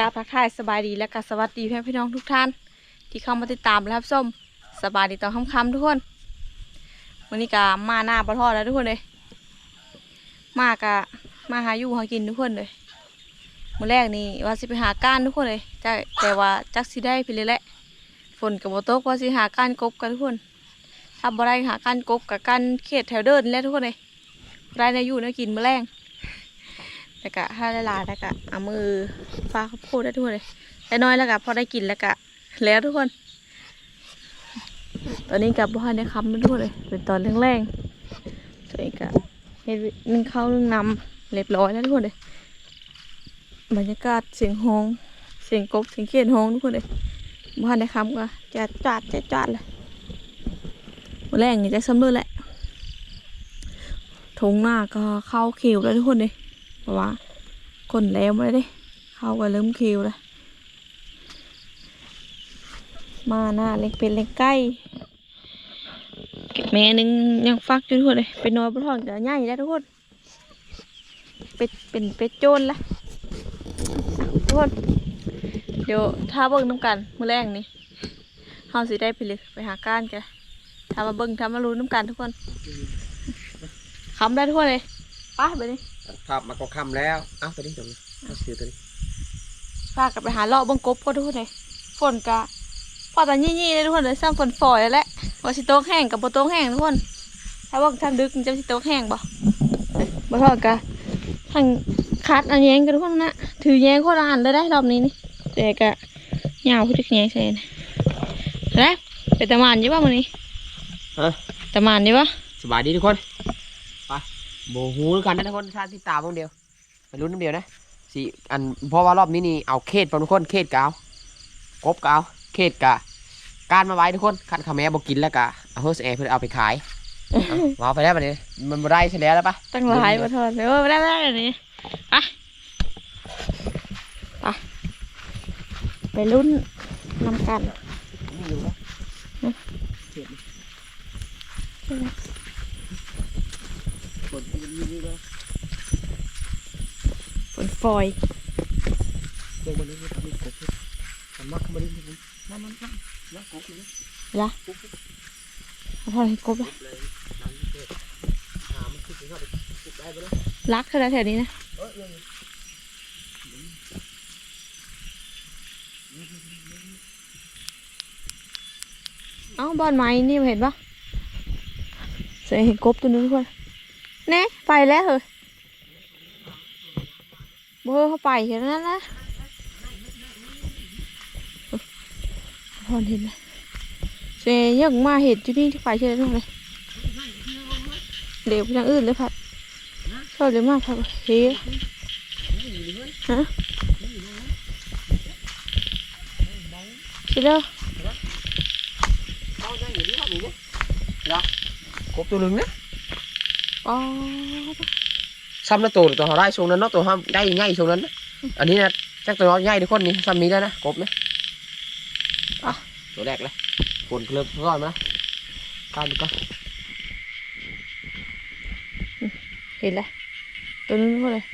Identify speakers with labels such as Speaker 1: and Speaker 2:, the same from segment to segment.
Speaker 1: กราบทักทายสบายดีและก็สวัสดีเพื่อนพี่น้องทุกท่าน ที่เข้ามาติดตามและรับชมสบายดีตอนค่ำๆทุกคนวันนี้ก็มาหน้าปลาทอดแล้วทุกคนเลยมากะมาหาอยู่หากินทุกคนเลยมื้อแรกนี่ว่าสิไปหาก้านทุกคนเลยแต่แต่ว่าจักสิได้ไปเลยแหละฝนกับโบตกว่าสิหาก้านกบกันทุกคนถ้าบ่ได้หาก้านกบกับก้านเขตแถวเดินแล้วทุกคนเลยได้ในอยู่ในกินมื้อแรง แล้วก็ถ้าได้ลายแล้วก็เอามือฟ้าข้าวโพดได้ทุกคนเลยแต่น้อยแล้วก็พอได้กินแล้วก็แล้วทุกคน ตอนนี้กับบ้านได้คำแล้วทุกคนเลย เป็นตอนแรงๆตัวเองก็เฮ็ดนึ่งข้าวนึ่งน้ำเรียบร้อยแล้วทุกคนเลยบรรยากาศเสียงฮองเสียงกบเสียงเขียนฮองทุกคนเลยบ้านในคำก็จะจัดจะจัดเลยวันแรกนี่จะสำเร็จแหละทงหน้าก็เข้าเขียวแล้วทุกคนเลย เพราะว่าคนแล้วมาเลยเด้เข้าก็เริ่มเขียวแล้วมาหน้าเล็กเป็นเล็กใกล้แม่หนึงยังฟักอยู่ทุกคนเลยเป็นนอนบนท้องจะใหญ่แล้วทุกคนเป็ดเป็นเป็ดโจรละทุกคนเดี๋ยวถ้าเบิ่งน้ำกันมือแรกนี่เฮาสิได้ไปเลยไปหาก้านกันถ้ามาเบิ่งถ้ามารู้น้ำกันทุกคนคำได้ทุกคนเลยไปไปนี่
Speaker 2: ครับมาก็คำแล้วเอ้าตัวนี้จบนะเอาซื้อตัวนี้
Speaker 1: พากันไปหาเลาะเบังกบก็ทุกคนเลยฝนกะพอตอนยี่ๆเลยทุกคนเลยซ้ำฝนฝอยแล้วแหละว่าสิโต๊ะแห้งกับโบโต๊ะแห้งทุกคน ถ้าว่าทางดึกมันจะสิโต๊ะแห้งบ่บ่ทอดกะทางคัดอันแยงกันทุกคนนะถือแยงโคตรอ่านเลยได้รอบนี้นี่แต่กะยาวพูดถึงแยงใส่นแล้วเป็นตะมานอยี่ป่ะมื้อนี้
Speaker 2: ฮะ
Speaker 1: ตะมานอยี่ป่ะ
Speaker 2: สบายดีทุกคนไป โบหูกันนะทุกคนชาติที่ตาพวกเดียวไปรุ่นน้ำเดียวนะสิอันเพราะว่ารอบนี้นี่เอาเขตพร้อมทุกคนเขตกเอากบกเอาเขตกะการมาไว้ทุกคนคันขาแม่บอกกินแล้วกะเอาเฮ้ยแอร์เพื่อเอาไปขายเอามาเอาไปได้ปะเนี่ยมันบ่ได้ใช่แล้วแล้วปะ
Speaker 1: ตั้งหลายบ่ทอดเดี๋ยวได้ได้อันนี้ไปไปไปรุ่นนำกัน
Speaker 2: นี่อยู่นะเขตนี่กดยืนนี่เลย
Speaker 1: นฟอย
Speaker 2: ลงมานี่มันมีกบด้วยมันมักมาดิมันมันมันนะกบนี่
Speaker 1: ละทอดให้ครบละ
Speaker 2: เลยน้ำเกิดหามันขึ้นไปเข้าไปปลูกได้ปะ
Speaker 1: รักเท่านั้นแถวนี้นะ
Speaker 2: เอ้า
Speaker 1: บ้านไม้นี่เห็นปะเสียเห็นกบตัวนึงทุกคนเน่ไปแล้วเหรอ เบอร์เขาไปเห็นนั้นนะพอนเห็นนะเสียยังมาเห็นจุดนี้ที่ไปเชื่อทุกเลยเดี๋ยวไปทางอื่นเลยพัดชอบเลยมากพัดเฮ้ยฮะชิเด้อ
Speaker 2: เด้อยู่นี่ครบนี่เนี่ยเหรอกบตัวหนึ่งเนี่ย
Speaker 1: อ๋อ
Speaker 2: ซ้ำนะตัวตัวเขาได้ช่วงนั้นเนาะตัวห้ามได้ง่ายช่วงนั้นนะอันนี้นะจักตัวง่ายทุกคนนี่ซ้ำนี้แล้วนะกบนะอะตัวแรกเลยฝนเคลือบร้อนมาการดูก่อน
Speaker 1: เห็นแล้วตัวนึงก็เลย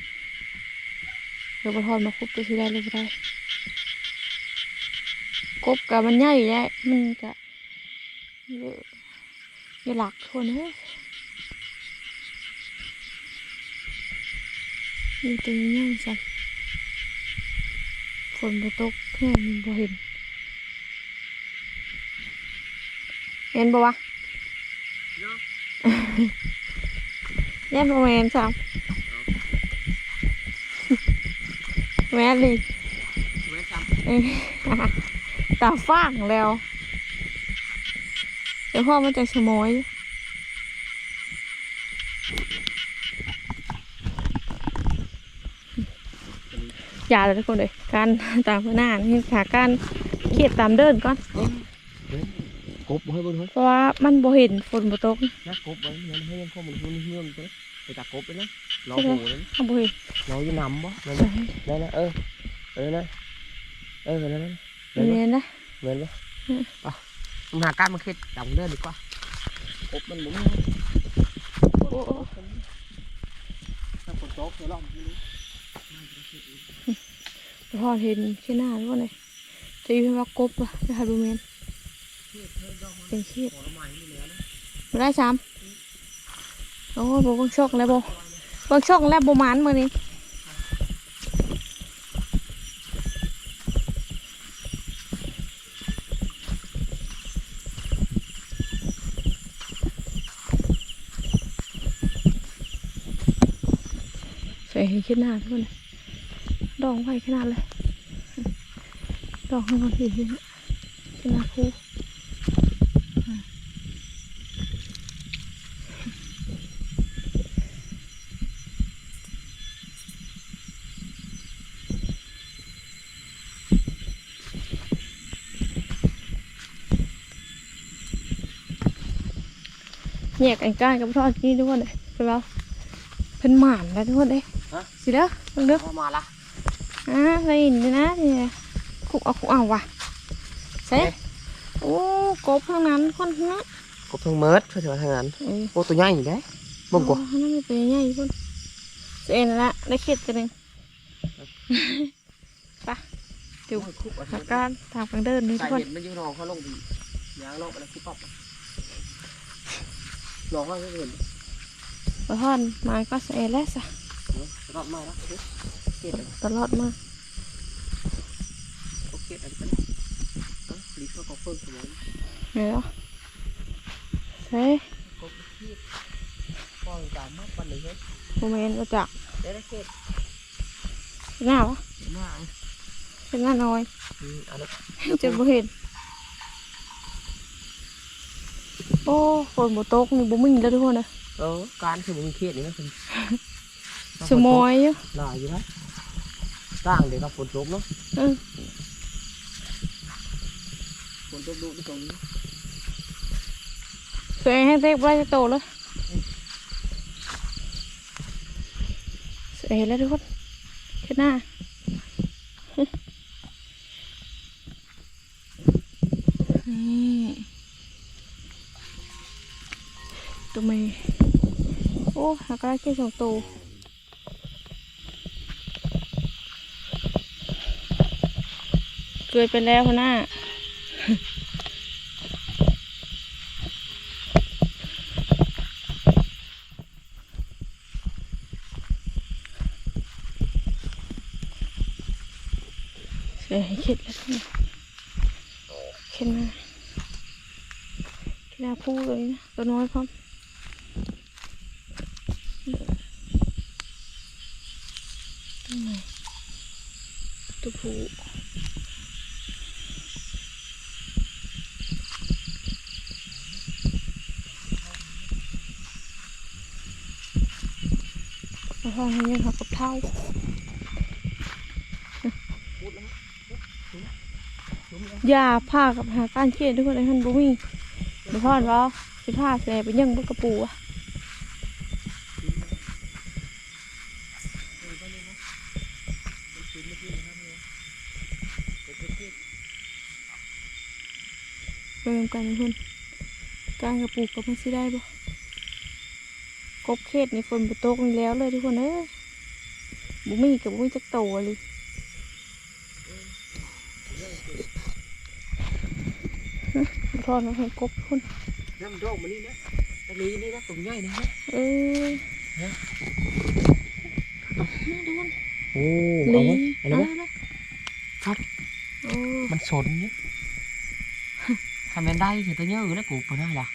Speaker 1: เดี๋ยวปทอดมาคุบตัวที่ได้เลยก็ได้กบกับมันใหญ่แหละมันกะเยอะอย่าหลักทนเฮ้ย มีตัวนี้ใหญ่จังฝนบ่ตกแค่มันบ่เห็น เห็นบ่วะเล่นประมาณสามแม่ลี
Speaker 2: เว้ยซ้
Speaker 1: เอ้ยตาฟางแล้ว เดี๋ยวพ่อมันจะสมอย ย่าเลยทุกคนเลยการตามหน้านี่ขาการเขียดตามเดินก่อนำ
Speaker 2: กบเฮ้ยบนเฮ้ย
Speaker 1: เพราะว่ามันบ่เห็นฝนบ่ตก
Speaker 2: นะกบไว้เงินเฮ้ยข้อมูลเรื่องเรื่องไปไปจับกบไปนะรอโหเลย
Speaker 1: ข้างบ่เห็น
Speaker 2: รออยู่นำบ่นั่น
Speaker 1: ใช่
Speaker 2: นะนั่นนะเออเออนะเออนั่นนะ
Speaker 1: เนี่ยนะ
Speaker 2: เงินเลย
Speaker 1: อืม
Speaker 2: ป่ะมึงหาการมาคิดดังเดินดีกว่าครบมันหมุน
Speaker 1: โอ้โอ้
Speaker 2: ถ้าฝนตกเดี๋ยวลองดู
Speaker 1: ฝน พอเห็นแค่หน้าด้วยเลยจะอยู่ว่ากบอะจะหาดูเมนเป็นชีพมาได้สามโอ้โบเบังชอกแล้วโบเบังชอกแล้วโบหมันมือนี้ใส่ให้แค่หน้าทุกคนเลย ดองไว้ขนาดเลย ดองให้มันเห็นเลยนะแค่หน้าคู่แยกกันก้านกับทอดนี่ทุกคนเลยเป็นแล้วเป็นหมานแล้วทุกคนเลย
Speaker 2: ฮะ
Speaker 1: สิเด้อลองเด้อ
Speaker 2: เข้ามาละ
Speaker 1: อ่าได้ยินด้วยนะเนี่ยคุกเอาคุกเอาว่ะใช่โอ้กบข้างนั้นคนนะ
Speaker 2: กบทั้งเมิดเพื่อทางนั้น
Speaker 1: เออ
Speaker 2: โอ้ตัวใหญ่อยู่ได้บ่งกว่า
Speaker 1: อ๋อนั่นไม่เป็นใหญ่คนเสร็จละได้เข็ดกันหนึ่งไปเดี๋ยวหาการทางฟังเดินนี่ทุ
Speaker 2: สากย
Speaker 1: คน
Speaker 2: เห็นมันอยืนรองเขาลงดียางลงไปแล้วคิดป๊อปลองว่าไม่เห็น
Speaker 1: ไปทอนมาก็เสร็จแล้วสะ
Speaker 2: รอดมาแล้วเก็บ
Speaker 1: ตลอดมา
Speaker 2: โอเคอันนี้ก็รีบก็เพิ่มสมอง
Speaker 1: เดี๋ยวใช่
Speaker 2: กบที่ป้องกันมากปันเลยเฮ้ย
Speaker 1: โมเมนต์มาจาก
Speaker 2: ได้ได้เก็บ
Speaker 1: หน้าวะ
Speaker 2: หน้า
Speaker 1: เป็นหน้าน้อย
Speaker 2: อืมอันนี้
Speaker 1: จะบ่เห็นโอ้ฝนบ่ตกนี่บ่มีแล้วทุกคนนะ
Speaker 2: เออการคือมันเครียดนี่นะคุณ
Speaker 1: สมอยอยู่
Speaker 2: หลายอยู่นะ สร้างเดี๋ยวกับฝนตกเนาะ
Speaker 1: เออ
Speaker 2: ฝนตกดูที่ตรงนี้
Speaker 1: สวยให้เต็กบ่ได้จะโตเลยสวยแล้วทุกคนแค่หน้า นี่ตัวเมย์โอ้หากระแค่สองตัว กยไปแล้วหัวหน้าเสียให้คิดแล้วกันคิดมาคิดมาพูดเลยนะตัวน้อยพร้อมตัวไหนตัวผู้ แล้วพอให้ยังเขากับเท่าอย่าผ้ากับหาการเครียดทุกคนไอ้ท่านบุมีเดี๋ยวพ่อรอสิผ้าแสไปยังบนกระปูอะเริ่มกันทุกคนการกระปูกับมันสิได้บ่ กบเขตนี่ฝนบุตกนี่แล้วเลยทุกคนเอ้ยบุมีกับบุมีจักโตเลยทอดมาให้กบพุ่น
Speaker 2: น้ำโรคมันนี่นะตะลีนี่นะตุ่มใหญ่นะ
Speaker 1: เออ
Speaker 2: ฮะ
Speaker 1: นี่ดูมัน
Speaker 2: โอ้
Speaker 1: ลี
Speaker 2: เอาไว้อะไรวะ
Speaker 1: นะ
Speaker 2: ครับ
Speaker 1: โอ้
Speaker 2: มันสนเนี่ยทำเป็นได้ thì tôi nhớ nó cụt vào đó là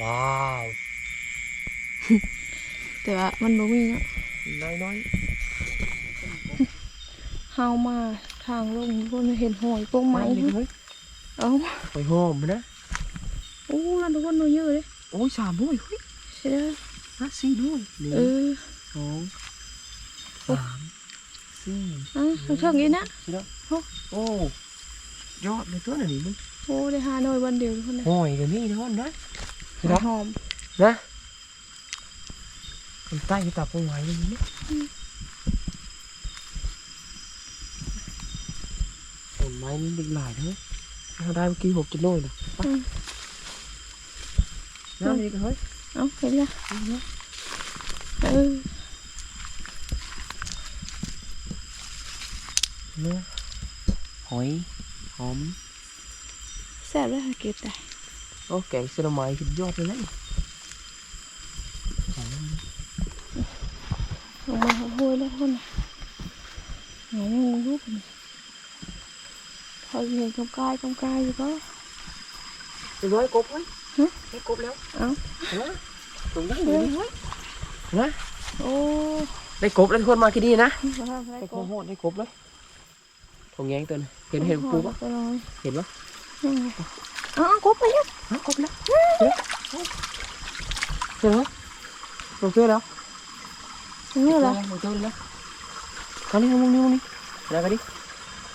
Speaker 2: hay đấy wow
Speaker 1: แต่ว่ามันบ่มีเนาะ
Speaker 2: nói nói
Speaker 1: เฮามาทางลงพวกเห็นหอยพวกไม้
Speaker 2: đi thôi
Speaker 1: เอ้า
Speaker 2: hồi hôm đó
Speaker 1: โอ้แล้วทุกคนน้อยเยอะเลย
Speaker 2: ôi xà mũi ui
Speaker 1: ใช่ไหม
Speaker 2: nó xi đuôi
Speaker 1: เออ
Speaker 2: bốn tám xi
Speaker 1: อะเอาเท่านี้นะ
Speaker 2: xi đó ô giọt này tối này đi mình
Speaker 1: โอ้ได้หาหน่อยวันเดียวทุกคนเลย
Speaker 2: hồi cái mi đó đó
Speaker 1: หาหอม
Speaker 2: nè con tay cái tập con ngoài lên nhé còn máy nó định lại thôi nó đang kêu hộp trên nồi nè bắt
Speaker 1: Ừ.
Speaker 2: nó đi thôi
Speaker 1: เอ้าเห็นละเออ
Speaker 2: เนื้อหอยหอม
Speaker 1: แซ่บเลยค่ะเก็บได้
Speaker 2: โอ้แกงเสลไม้สุดยอดเลยนะ
Speaker 1: ลงมาห้วยแล้วคนน่ะหนูยังรูปนี่เห็นกำกายกำกายอยู่ก็
Speaker 2: เรียบร้อยกบเฮ้
Speaker 1: ฮะ
Speaker 2: ได้กบแล้ว
Speaker 1: เอ้า
Speaker 2: ตรงนี้
Speaker 1: เฮ้
Speaker 2: เลยนะ
Speaker 1: โอ้
Speaker 2: ได้กบแล้วคนมากี่ดีนะ
Speaker 1: ได้ก่อน
Speaker 2: โคตรได้กบเลยทงแยงตัวนึงเห็นเห็นปูปะ
Speaker 1: เห็
Speaker 2: นปะ
Speaker 1: อ๋อกบไปแล้ว
Speaker 2: ฮะกบแล้วเห็นไหมลงเจอแล้ว
Speaker 1: นี่เหรอ
Speaker 2: ลงเจอแล้วตอนนี้มึงนี่มึงนี่อะไรกันดิ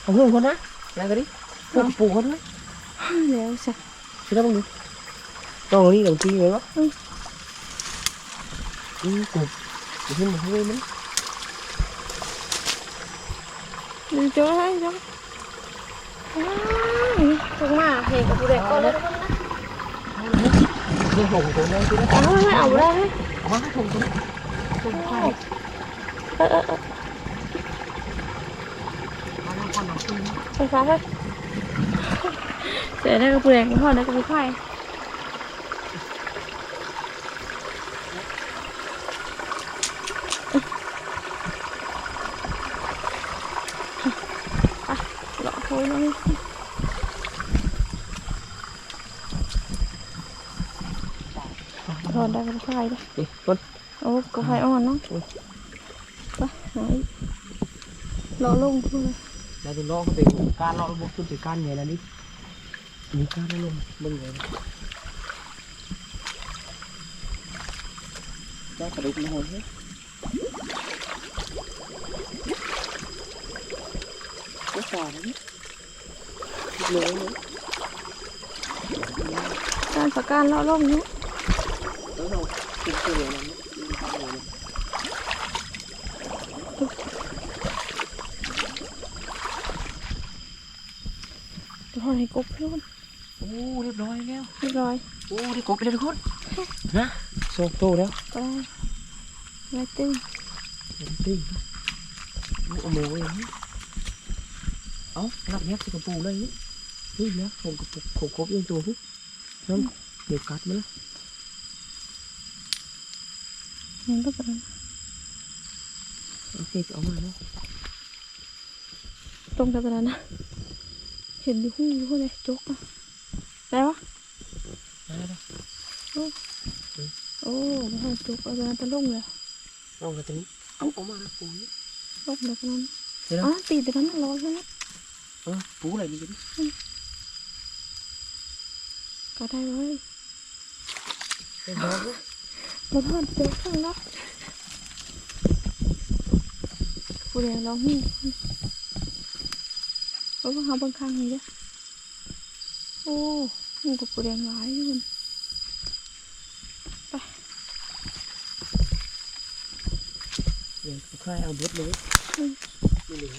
Speaker 2: เอาเพื่อนคนนะอะไรกันดิเพื่อนปูคนนะ
Speaker 1: เดี๋ยวสิ
Speaker 2: ใช่ไหมมึงดูต้องเอานี่หลงตีเลยวะ
Speaker 1: อืม
Speaker 2: อืมกบเดี๋ยวขึ้นมาให้มัน
Speaker 1: ดูเจอให้จ้ะ ตรงมาเห็นกับผู้เด็กก็เลย
Speaker 2: เรื่องของตัวนี้คือ
Speaker 1: เอาไม่เอาได้ไหม
Speaker 2: เอามาให้ผมตัวนี้ตัวนี้
Speaker 1: เออเออเออ
Speaker 2: มาแล้วก่อนนะคือ
Speaker 1: ไฟฟ้าให้เสียได้กับผู้เด็กพ่อได้กับผู้ชายหลอกเขาแล้ว ถอนได้กับผู้ชายเลย
Speaker 2: นี่ต้น
Speaker 1: โอ้กับไฟอ่อนเนาะไปหายรอลงพูดเลย
Speaker 2: แล้วจะล้อเขาเป็นการล้อระบบขึ้นเป็นการไงนะนี่มีการล้อลมมึงไงได้กระดูกมันหดไหมก็สอนนะเลยเลย
Speaker 1: การประกันรอลงเนี้ย
Speaker 2: แล้วเรา กินเกลือนะมันทำเลยนะ
Speaker 1: ถอนให้กบพูด
Speaker 2: โอ้เรียบร้อยแล้ว
Speaker 1: เรียบร้อย
Speaker 2: โอ้ได้กบไปเลยทุกคนนะโซโตแล้ว
Speaker 1: ไปไม่ตึง
Speaker 2: ตึ้งเอามือไว้อย่างนี้เอารับยับใส่กระปูเลยนี่เฮ้ยนะผมกระปุกผมครบยังตัวปุ๊บน้ำเดี๋ยวกัดมันนะ
Speaker 1: เห็นปะกัน
Speaker 2: โอเคจะเอามาเนาะ
Speaker 1: ตรงกันตอนนั้นนะเห็นอยู่หูอยู่หูเลยจกอะได้ปะ
Speaker 2: มาแล้
Speaker 1: โอ้ไม่ให้จกเอาตอนนั้นตะลงเลย
Speaker 2: ลงกันตรงนี้เอาเอามาปู
Speaker 1: ลงเลยตอนนั้น
Speaker 2: เดี๋ยว
Speaker 1: อ๋อตีตอนนั้นร้อนแล้วนะ
Speaker 2: เออปูอะไรนี่กัน
Speaker 1: ก็ได้เลย
Speaker 2: เรีย บร้อยนะ
Speaker 1: มาทอดจกข้างนอกผู้เดียวร้องหูเพราะว่าเขาบางครั้งนี่เด้อโอ้หูกับผู้เดียวหลายอยู่มัน
Speaker 2: เดี๋ยวค่ายเอาบดเลยไม่เหลือ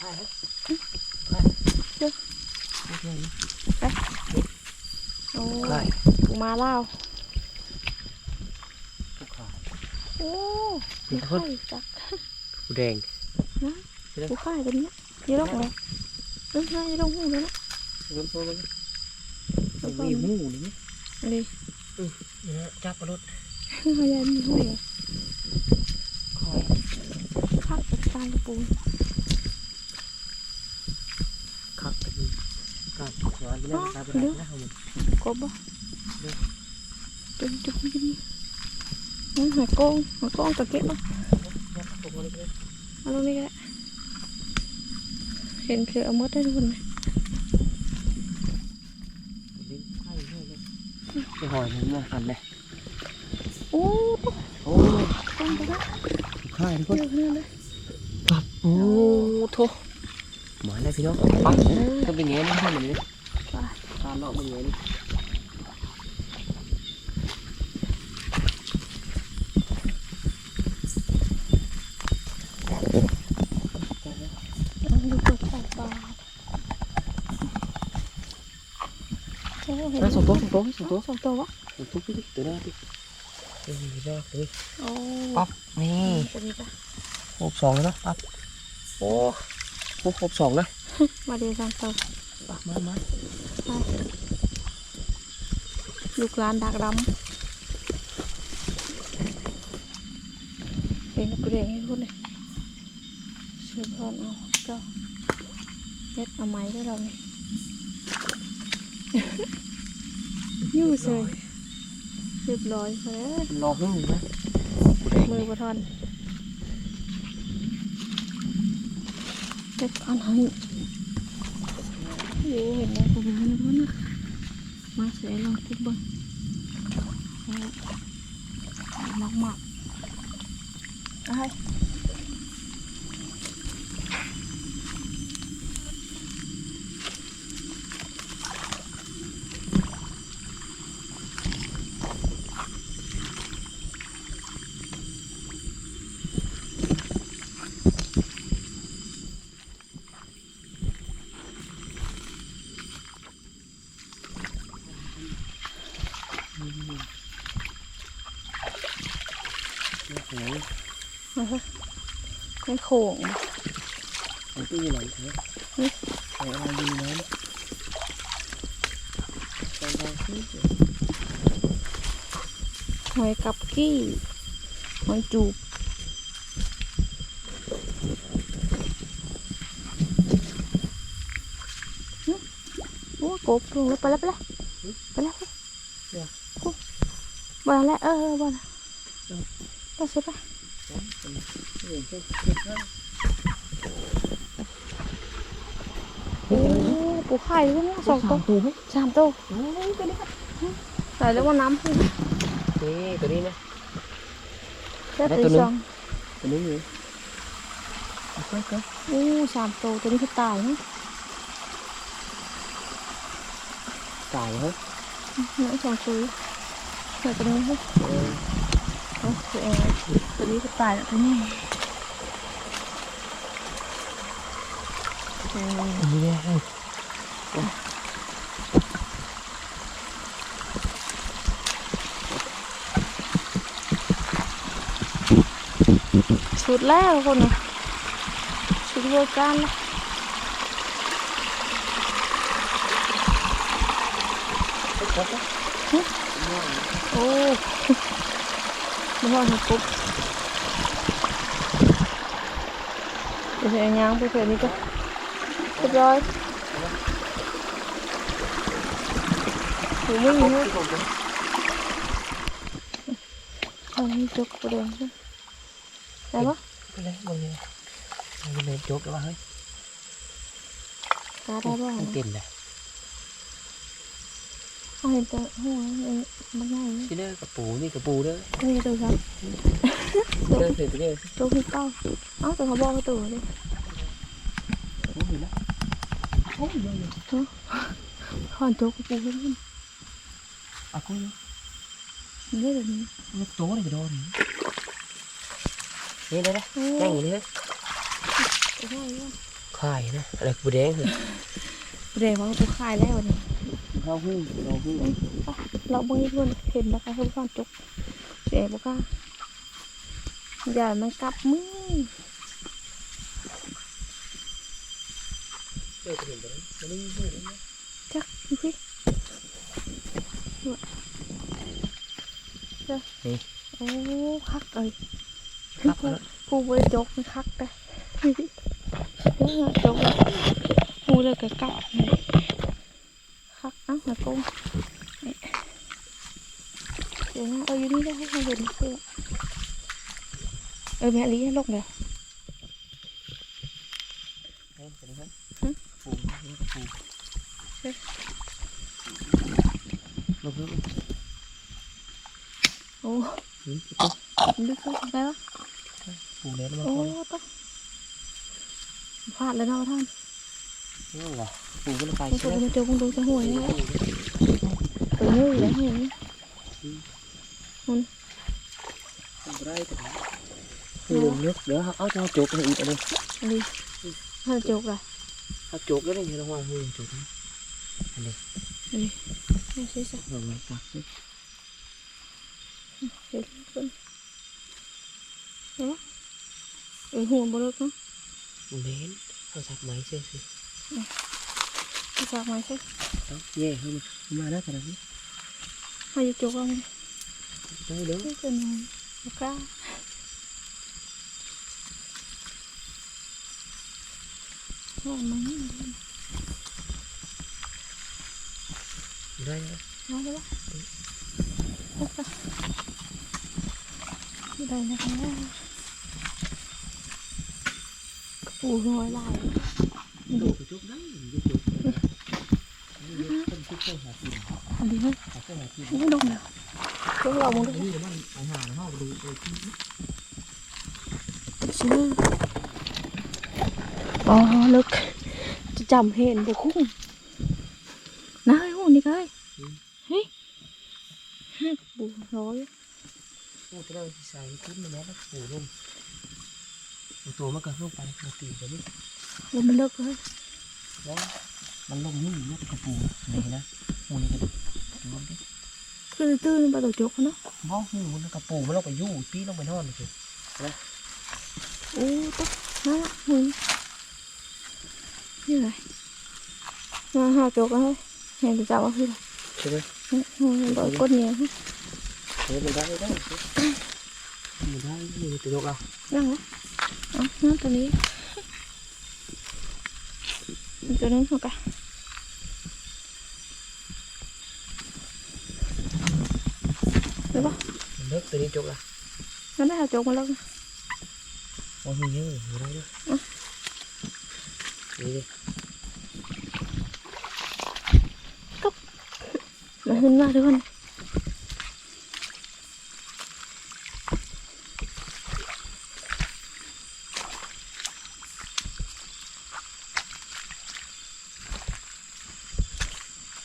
Speaker 2: ค่ายฮะค่ายเจ้าไม่ใช่นะ
Speaker 1: โอ้
Speaker 2: ค่าย
Speaker 1: ปูมาเล่า
Speaker 2: ค่าย
Speaker 1: โอ้
Speaker 2: เดี๋
Speaker 1: ปู
Speaker 2: ยว
Speaker 1: ไข่จัก
Speaker 2: ปูแดง
Speaker 1: ปูไข่ตัวนี้ยี่ลงเหรอเอ้ยยี่ลงหูเลยนะ
Speaker 2: เริ่มต้นแล้ว
Speaker 1: แล้วก็
Speaker 2: มีหมูนี่ไหม
Speaker 1: อันนี้
Speaker 2: นะจับปลาลด
Speaker 1: พยายามมีหู
Speaker 2: คอย
Speaker 1: ข้าวจัดการกับปู
Speaker 2: ขับไปดีกับสอนไปนั่งตาไปนั่งนะผม
Speaker 1: กบบ่จุ๊บจุ๊บจุ๊บนี่ หอยโกงหอยโกงตะเก็บบ่
Speaker 2: ยัดผมเลย
Speaker 1: เอาลงนี่ก็ได้เห็นคือเอาหมดได้ทุกคนไหม
Speaker 2: ลิ้นไข่เลยเลยจะหอยมันมาหันเลย
Speaker 1: โอ้
Speaker 2: โอ้
Speaker 1: ต้นไปแล้ว
Speaker 2: ไข่ทุกคน
Speaker 1: เยอะขนาดเลย
Speaker 2: ปับโอ้โถหมายอะไรพี่น้องปับต้องเป็นไงนี่ให้มันนี่ตาเลาะเป็นไงนี่
Speaker 1: เอาดูกดใส่ปลาโอ้เห็น
Speaker 2: น่าสองตัวสองตัวสองตัว
Speaker 1: สองตัววะ
Speaker 2: สองตัวพี่ตัวหน้าพี่ตัวนี้หน้าเลย
Speaker 1: โอ้
Speaker 2: ปั๊บนี่
Speaker 1: ตัวนี้จ้ะ
Speaker 2: หกสองแล้วนะปั๊บโอ้โอ้ครบสองเลย
Speaker 1: มาเดียวกันเตา
Speaker 2: มามา
Speaker 1: ลูกหลานดักดำเป็นกระเด้งให้ทุกคนเลยเชื่อพอนเอาเจ้าเฮ็ดเอาไม้ได้เราเนี่ย ยู่เซยเรียบร้อยแล้ว
Speaker 2: รอพึ่งนะ
Speaker 1: มือประทอนเด็กอันให้อยู่เห็นไหมผมเห็นแล้วนะมาเสียลองทุบเบ้างมากมากๆเอาให้
Speaker 2: โอ้โห
Speaker 1: เอาให้ ไม่โขง
Speaker 2: มันตื้อหน่อยเถอะใส่อะไรดีนะใส่อะไรขึ้
Speaker 1: หอยกับกี้หอยจูบหึโอ้กบลงแล้วไปแล้วไปแล้วไปแล้วไปแล้วกูบอลแล้วเออเออบอล ก็สุดไปโอ้ปูไข่ด้วยนะสองตัว
Speaker 2: ตัวไหม
Speaker 1: สามตัว
Speaker 2: โอ้ยตัวนี้
Speaker 1: ใส่แล้วว่าน้ำขึ้น
Speaker 2: นี่ตัวนี้นะ
Speaker 1: แค่
Speaker 2: ได้
Speaker 1: ตี
Speaker 2: ตัวหนึ่ง
Speaker 1: สอง
Speaker 2: ตัวนี้อยู่ก็ก็
Speaker 1: โอ้สามตัวตัวนี้คือตายนะ
Speaker 2: ตายเหรอ
Speaker 1: เหลือสองตัวเหลือตัวนี้ให้
Speaker 2: เออ
Speaker 1: เอา ตัวเองตัวนี้คือตายแล้วตัวนี้
Speaker 2: อันนี้เนี่ยให้
Speaker 1: สุดแรกทุกคนนะสุดเวอร์กันละโอ้ ไม่พอถึงปุ๊บเดี๋ยวเอายางไปเผื่อนี้ก็เรียบร้อยหูไม่มีนะตอนนี้จกประ เด็นใช่ได้ปะ
Speaker 2: ไปเลยมึงเลยมึงเลยจบแล้ววะเฮ้ย
Speaker 1: กาได้บ้าง
Speaker 2: มันเต็มเลย
Speaker 1: เอาเห็นแต่หัวมันมันง่ายนะ
Speaker 2: ที่เด้อกระปูนี่กระปูเด้อ
Speaker 1: นี่ตัวครับ
Speaker 2: เด้อเสร็จไปเด้อ
Speaker 1: ตัวพี่เป้าเอ้าแต่เขาบอกว่าตัวเลย
Speaker 2: โอ้ยนะโอ้ยเลย
Speaker 1: ขอนโจ๊กปูขึ้น
Speaker 2: อะกูเนี่ย
Speaker 1: มันได้แบบนี้
Speaker 2: มันโตเลยกระโดดนี่เลยนะ
Speaker 1: โอ้
Speaker 2: แย่งอย่างนี้เลย
Speaker 1: ตัวใหญ่เลย
Speaker 2: ไข่นะอะไรกูแดงเลย
Speaker 1: เดี๋ยวว่าตัวขายแล้วนี่
Speaker 2: ข้าวหุ้งเราหุ้ง
Speaker 1: เราเบิ่งให้เพื่อนเห็นนะคะเพื่อนขอนโจ๊กเสียบอกว่าอย่ามันกลับมือ
Speaker 2: เออจะเห็นไปแล้วมันนี่เห็นแล้ว
Speaker 1: จักดูพี่โอ้คักเลย
Speaker 2: ครับ
Speaker 1: ผู้บริจกมันคักแต่เดี๋ยวจกหูเลยกะกะคักเอ้าหาโกงเดี๋ยวนะเอออยู่นี่ได้ให้เห็นเสื้อเออแม่ลีลงเลย
Speaker 2: เฮ้ยเป็นไง
Speaker 1: หึ
Speaker 2: ปูนี่กระปู
Speaker 1: เฮ้ย
Speaker 2: ลงแล้ว
Speaker 1: โอ้
Speaker 2: หืม
Speaker 1: ลึกเข้าไปว
Speaker 2: ปูแล้ว
Speaker 1: โอ้
Speaker 2: คน
Speaker 1: ต้องพลาดแล้วนะท่าน
Speaker 2: นี่เหรอ ปูก็ไป
Speaker 1: ไป
Speaker 2: ใช่
Speaker 1: ดู
Speaker 2: ไหม
Speaker 1: มาเจอคงดูจะห่วยนะไปมือแล้วเห็น
Speaker 2: ไรแต่คือนึกเดี๋ยวเอาจะเอาโจกให้อีกอันนี้
Speaker 1: อันนี้ถ้าจกล่ะ
Speaker 2: เอาโจกแล้วนี่เห็นว่าเฮ้ยโจก
Speaker 1: ไม่ใช่สัก
Speaker 2: เอาไว้ตักสิ
Speaker 1: เห็นคนเห็นปะเออหัวบลึกเนาะ
Speaker 2: เน้นเ เอาสักไม้เช่สิ
Speaker 1: จะฝากไว้ใช่
Speaker 2: เอาเย่เข้ามาเข้ามาได้ขนาดนี้
Speaker 1: ให้ยจุกเอาไหม
Speaker 2: ได้ เด้อ
Speaker 1: ไม่เป็นไรไม่กล้าว่ามันนี่
Speaker 2: ได้เด้อ
Speaker 1: เอาไปละเอาไปได้นคะปูน้อยลาย
Speaker 2: ดูกได้ดูจุกนี่ต้นชุบเจ้าหากิน
Speaker 1: อันนี้ไม่
Speaker 2: หาเจ้าหากิน
Speaker 1: ไม่ลงแล้วพวกเรามองดู
Speaker 2: นี่มันไปหาเฮาดูเลยที่
Speaker 1: ชื่ออ๋อลึกจะจำเห็นบุคุ้งนายโอ้นี่ไงเฮ้ยห้าปูร้อย
Speaker 2: โอ้จะได้ใส่ขึ้นมาแล้วปูลงตัวมันก็ลงไปมันตีไปนี่
Speaker 1: แล้วมันเลิกเลย
Speaker 2: แล้ว มันลงนี่นี่กระปูนี่นะหูนี่ก็ดูดิ
Speaker 1: คือตื้นไปตัวจกเนาะ
Speaker 2: บ่หูมันกระปูมันลงไปยู่ปีลงไปนอนเลย
Speaker 1: โอ้ต๊กน่ารักมึงนี่ไงมาหาจกเลยเห็นจะจับว่าคือ
Speaker 2: ใช่ไหม
Speaker 1: มันโดนก้นเงี้ย
Speaker 2: เฮ้ยมันได้ได้มันได้นี่ตัวเรา
Speaker 1: นั่งนะเอานั่งตัวนี้ ตัวนึงเหรอกะหรือเปล่า
Speaker 2: มันเลิกตัวนี้จบละ
Speaker 1: นั่นได้หาจกมาแล้ว
Speaker 2: โอ้ยเยอะอยู่ได้ด้วยนี่ดิ
Speaker 1: มาขึ้นมาทุกคน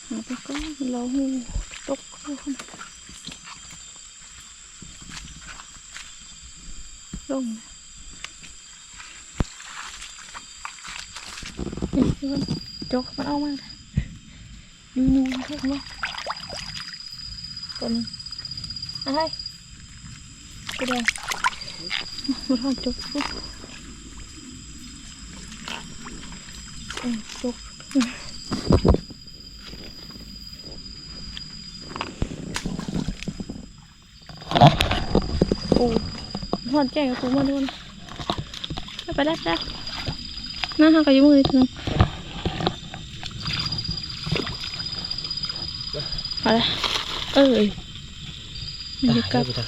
Speaker 1: หาไป ก็เราหูตกทุกคนลงนี่ทุกคนจกมันเอามาดูนูนทุกคนคนอะไรกระเด็นมันทำจกปุ๊บเออจกปู ทอดแจ้งกับปูมาดูนะไปได้ไปได้น่าหากระยุมือทีนึงไปเลยเอ้ยมันจะกลับ
Speaker 2: ปตาย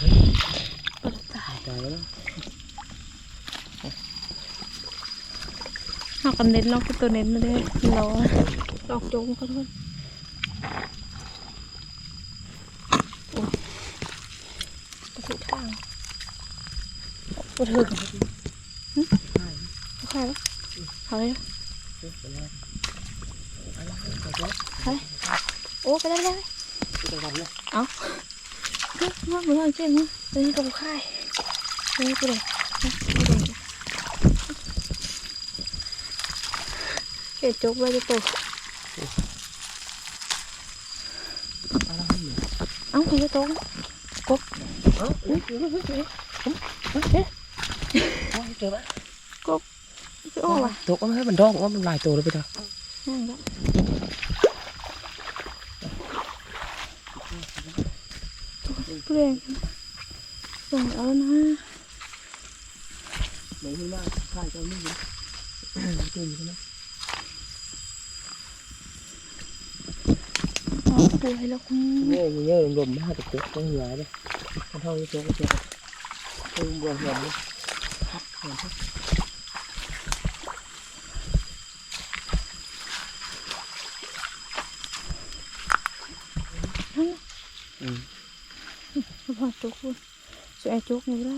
Speaker 1: ปลาตาย
Speaker 2: ตายแล้ว
Speaker 1: หากันเน้นเนาะคือตัวเน้นมาได้รอดอกจงก็ทุกคนโอ้ยกระสุนทางปว ดเถิงหึเอาใครวะเขาเลยนะโอ้ไปได้ไปได้ไปเอาเฮ้ยว่าเหมือนเราเก่งมั้งตัวนี้ตัวค่ายตัวนี้ตัวเด็กตัวเด็กเห็ดจกไว้จะตกเอ้าคุณจะตกกบเอ๊ะ
Speaker 2: เจอ ไหม
Speaker 1: จะออกว่ะ
Speaker 2: ตัวก็ไม่ให้มันดองว่ามันลายตัวเลยไปเถอะ
Speaker 1: นั่นละเปลี่ยนส่งเอานะ
Speaker 2: ไม่ขึ้นมาข้าจะไม่ยินตื่นอยู่นะ
Speaker 1: เอาป่วยแล้วคุณ
Speaker 2: เยอะเยอะรวมมากแต่เจ็บต้องหลายเลยมันเท่าที่เจ็บก็เจ็บเพิ่งบวมเห็นเลย อืม
Speaker 1: พอจุกคุณสวยจุกนี่ได้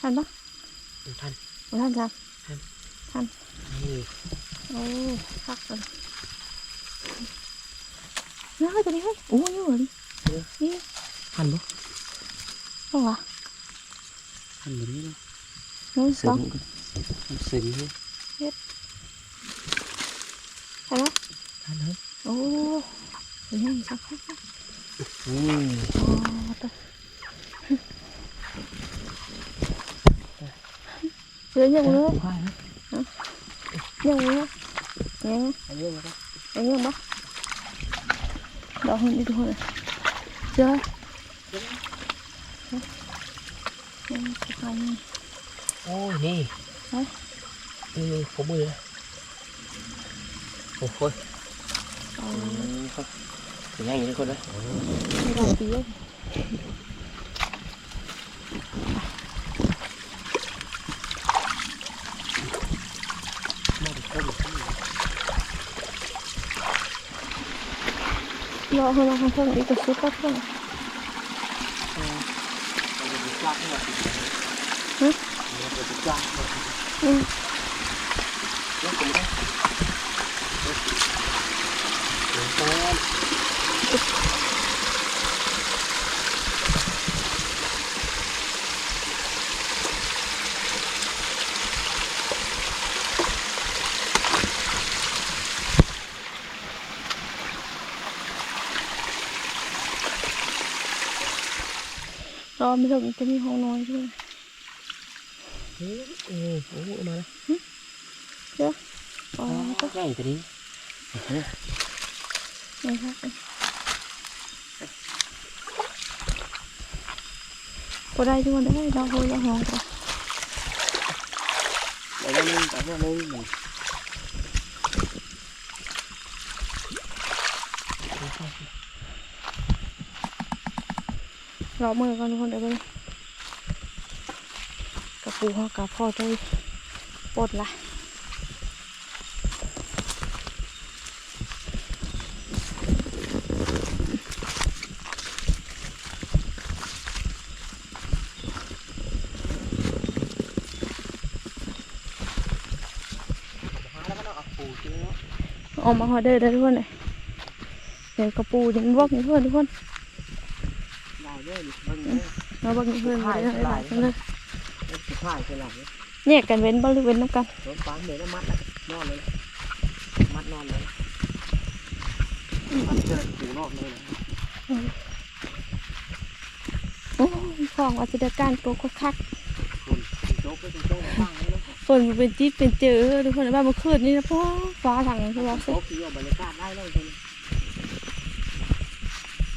Speaker 1: ทันปะ
Speaker 2: ท่าน
Speaker 1: ไม่ทันจ้ะ
Speaker 2: นี่
Speaker 1: โอ้พัก กันน้าตัวนี้เฮ้ยโอ้ยอยู่เลยนี่
Speaker 2: ท่านบ่
Speaker 1: ต้องวะ
Speaker 2: ท่านแบบนี้นะ
Speaker 1: หนึ่ โอ้ยนี่สักพักนะ
Speaker 2: อืม
Speaker 1: อ๋อตัวเหลืออย่างเลย
Speaker 2: ค่ายนะ
Speaker 1: ยังไงนะยังไง
Speaker 2: อันนี้นะครับ
Speaker 1: ยังไงบ่ดอกหุ่นดีทุกคนเลยเจออืมจะทำ
Speaker 2: โอ้ยนี่
Speaker 1: ฮะ
Speaker 2: นี่ผมมือนะโอ้โห
Speaker 1: เอา
Speaker 2: เป็นยังไงทุกคนนะ
Speaker 1: ไม่ต้องตีเลยรอให้มาข้างเพิ่งอีกตัวซุปก็เพิ่ง
Speaker 2: Ừ.
Speaker 1: อืม รอไม่ถึงจะมีห้องนอนด้วย
Speaker 2: โอ้โหมาแล้ว
Speaker 1: อ๋อ
Speaker 2: ก็
Speaker 1: ก็
Speaker 2: ใหญ่ตัวนี้
Speaker 1: ไม่ครับพอได้ ปูเขากับพ่อจะปลดละ
Speaker 2: ออ
Speaker 1: กมาฮอเดอร์ได้ทุกคนเลยเดี๋ยวกระปูเดี๋ยวมันบอกนี่ทุกคนทุกคน
Speaker 2: มา
Speaker 1: บอกนี่เพื่อนมาได้หลายๆเลย
Speaker 2: มันสุดท้ายคือหลังเนี่ย
Speaker 1: เนี่ยกันเว้นบ่หรือเว้นน้ำกัน
Speaker 2: รถปั๊มเดี๋ยวก็มัดแล้วนอนเลยมัดนอนเลยมัดเจอปูนอกเลยนะ
Speaker 1: โอ้ยของอาจจะเดือการตัวคัก
Speaker 2: คุณโจ๊กก็จะโจ๊กบ้างแล้ว
Speaker 1: ๆฝนมันเป็นจี๊ดเป็นเจอทุกคนบ้านเมื่อคืนนี่นะพ่อฟ้าถังใช่ไหม
Speaker 2: โจ๊กคือเอาบรรยากาศได้เลยคุณ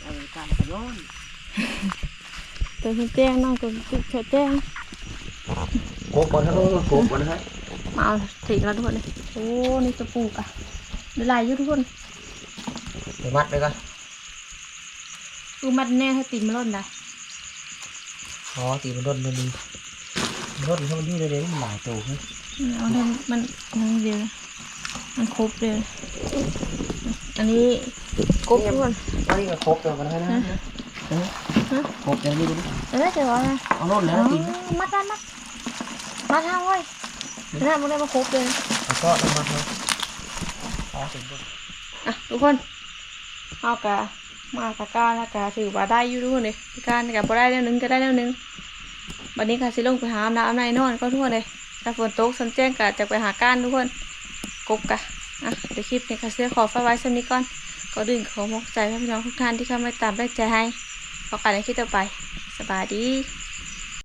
Speaker 2: เอาบรรยากาศมันร้อน
Speaker 1: ตัวคุณแจ้งน้องตัวติดเฉดแจ้ง
Speaker 2: โกบก่อนนะโกก่อนนะฮะ
Speaker 1: มาเอาถีกแล้วทุกคนเลยโอ้นี่จะปลูกอะเดี๋ยวลายอยู่ทุกคน
Speaker 2: เดี๋ยวมัดไปก่อน
Speaker 1: ดูมัดแน่ให้ตีนมันร่นได้
Speaker 2: อ๋อตีมันร่นมันดีร่นเพรามันอยู่ในนี้มันหลายตัวเฮ้ย
Speaker 1: เอาให้มันนั่นเดียวนะมันครบเลย อันนี้กบทุกคน
Speaker 2: อันนี้ก็ครบตัวมันแล้วนะครบอย่างนี้ดู
Speaker 1: เอ้ยจะว่าไง
Speaker 2: เอาร่นแล้วตี
Speaker 1: มัดได้มัด มัดห้าไว้นี่มันได้มาครบเลย
Speaker 2: แล้วก็น้ำมันครับอ๋อถึงบน
Speaker 1: อะทุกคนเอากะมาตะกร้ารแล้วกะถือว่าได้อยู่ทุกคนเลยตะกร้ารกะพอได้แล้วหนึงก็ได้แล้วหนึงวันนี้ค่ะสิลงไปหาอาบน้ำอาบในนอนก็ทุกคนเลยถ้าฝนตกสันแจ้งกะจะไปหาก้านทุกคนกบกะอะเดี๋ยวคลิปนี้ค่ะเสียขอฝากไว้สักนิดก่อนก็ดึงขอมกใจให้พี่น้องทุกท่านที่เข้ามาตามแรงใจให้พบกันในคลิปต่อไปสบายดี